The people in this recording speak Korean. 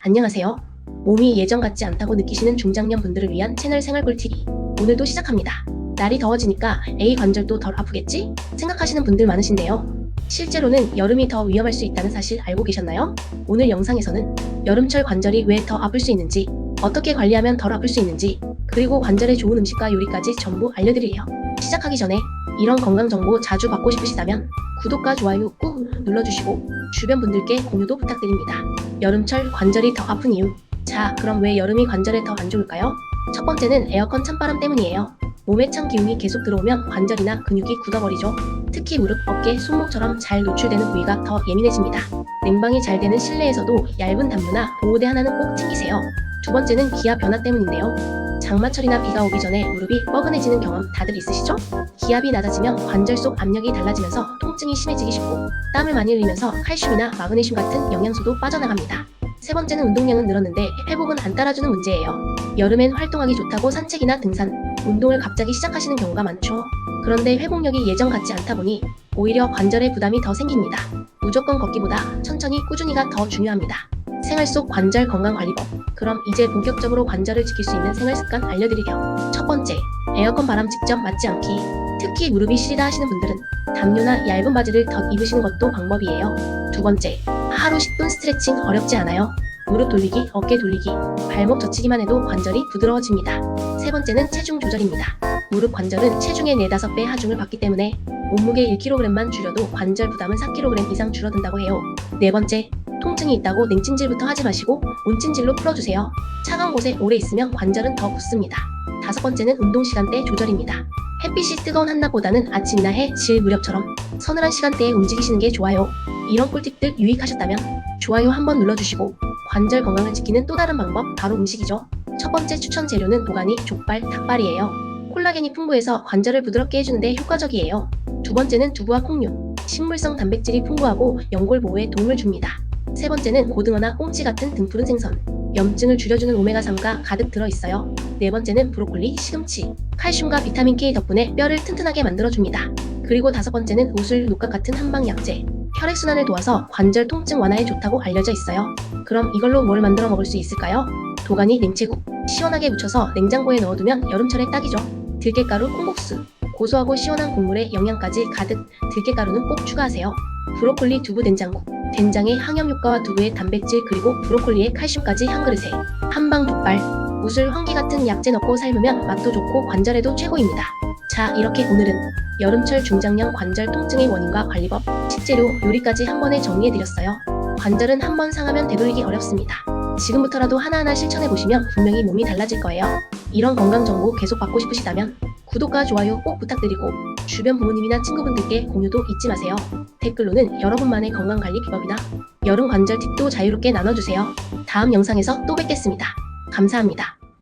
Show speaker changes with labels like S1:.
S1: 안녕하세요. 몸이 예전 같지 않다고 느끼시는 중장년 분들을 위한 채널 생활 꿀팁. 오늘도 시작합니다. 날이 더워지니까 A 관절도 덜 아프겠지? 생각하시는 분들 많으신데요. 실제로는 여름이 더 위험할 수 있다는 사실 알고 계셨나요? 오늘 영상에서는 여름철 관절이 왜 더 아플 수 있는지, 어떻게 관리하면 덜 아플 수 있는지, 그리고 관절에 좋은 음식과 요리까지 전부 알려드리래요. 시작하기 전에 이런 건강 정보 자주 받고 싶으시다면 구독과 좋아요 꾹 눌러주시고 주변 분들께 공유도 부탁드립니다. 여름철 관절이 더 아픈 이유. 자, 그럼 왜 여름이 관절에 더 안 좋을까요? 첫 번째는 에어컨 찬바람 때문이에요. 몸에 찬 기운이 계속 들어오면 관절이나 근육이 굳어버리죠. 특히 무릎, 어깨, 손목처럼 잘 노출되는 부위가 더 예민해집니다. 냉방이 잘 되는 실내에서도 얇은 담요나 보호대 하나는 꼭 챙기세요. 두 번째는 기압 변화 때문인데요. 장마철이나 비가 오기 전에 무릎이 뻐근해지는 경험 다들 있으시죠? 기압이 낮아지면 관절 속 압력이 달라지면서 통증이 심해지기 쉽고 땀을 많이 흘리면서 칼슘이나 마그네슘 같은 영양소도 빠져나갑니다. 세 번째는 운동량은 늘었는데 회복은 안 따라주는 문제예요. 여름엔 활동하기 좋다고 산책이나 등산, 운동을 갑자기 시작하시는 경우가 많죠. 그런데 회복력이 예전 같지 않다 보니 오히려 관절에 부담이 더 생깁니다. 무조건 걷기보다 천천히 꾸준히가 더 중요합니다. 생활 속 관절 건강 관리법. 그럼 이제 본격적으로 관절을 지킬 수 있는 생활 습관 알려드리려. 첫 번째, 에어컨 바람 직접 맞지 않기. 특히 무릎이 시리다 하시는 분들은 담요나 얇은 바지를 덧 입으시는 것도 방법이에요. 두 번째, 하루 10분 스트레칭 어렵지 않아요? 무릎 돌리기, 어깨 돌리기, 발목 젖히기만 해도 관절이 부드러워집니다. 세 번째는 체중 조절입니다. 무릎 관절은 체중의 4, 5배 하중을 받기 때문에 몸무게 1kg만 줄여도 관절 부담은 4kg 이상 줄어든다고 해요. 네 번째, 통증이 있다고 냉찜질부터 하지 마시고 온찜질로 풀어주세요. 차가운 곳에 오래 있으면 관절은 더 굳습니다. 다섯 번째는 운동 시간대 조절입니다. 햇빛이 뜨거운 한낮보다는 아침이나 해, 질 무렵처럼 서늘한 시간대에 움직이시는 게 좋아요. 이런 꿀팁들 유익하셨다면 좋아요 한번 눌러주시고 관절 건강을 지키는 또 다른 방법 바로 음식이죠. 첫 번째 추천 재료는 도가니, 족발, 닭발이에요. 콜라겐이 풍부해서 관절을 부드럽게 해주는데 효과적이에요. 두 번째는 두부와 콩류, 식물성 단백질이 풍부하고 연골 보호에 도움을 줍니다. 세 번째는 고등어나 꽁치 같은 등푸른 생선, 염증을 줄여주는 오메가3가 가득 들어있어요. 네 번째는 브로콜리, 시금치, 칼슘과 비타민 K 덕분에 뼈를 튼튼하게 만들어줍니다. 그리고 다섯 번째는 우슬, 녹각 같은 한방 약재, 혈액순환을 도와서 관절 통증 완화에 좋다고 알려져 있어요. 그럼 이걸로 뭘 만들어 먹을 수 있을까요? 도가니 냉채국, 시원하게 무쳐서 냉장고에 넣어두면 여름철에 딱이죠. 들깨가루 콩국수, 고소하고 시원한 국물에 영양까지 가득 들깨가루는 꼭 추가하세요. 브로콜리 두부 된장국, 된장의 항염 효과와 두부의 단백질 그리고 브로콜리의 칼슘까지 한 그릇에 한방 족발, 우슬, 황기 같은 약재 넣고 삶으면 맛도 좋고 관절에도 최고입니다. 자, 이렇게 오늘은 여름철 중장년 관절 통증의 원인과 관리법, 식재료, 요리까지 한 번에 정리해드렸어요. 관절은 한 번 상하면 되돌리기 어렵습니다. 지금부터라도 하나하나 실천해 보시면 분명히 몸이 달라질 거예요. 이런 건강 정보 계속 받고 싶으시다면 구독과 좋아요 꼭 부탁드리고 주변 부모님이나 친구분들께 공유도 잊지 마세요. 댓글로는 여러분만의 건강 관리 비법이나 여름 관절 팁도 자유롭게 나눠주세요. 다음 영상에서 또 뵙겠습니다. 감사합니다.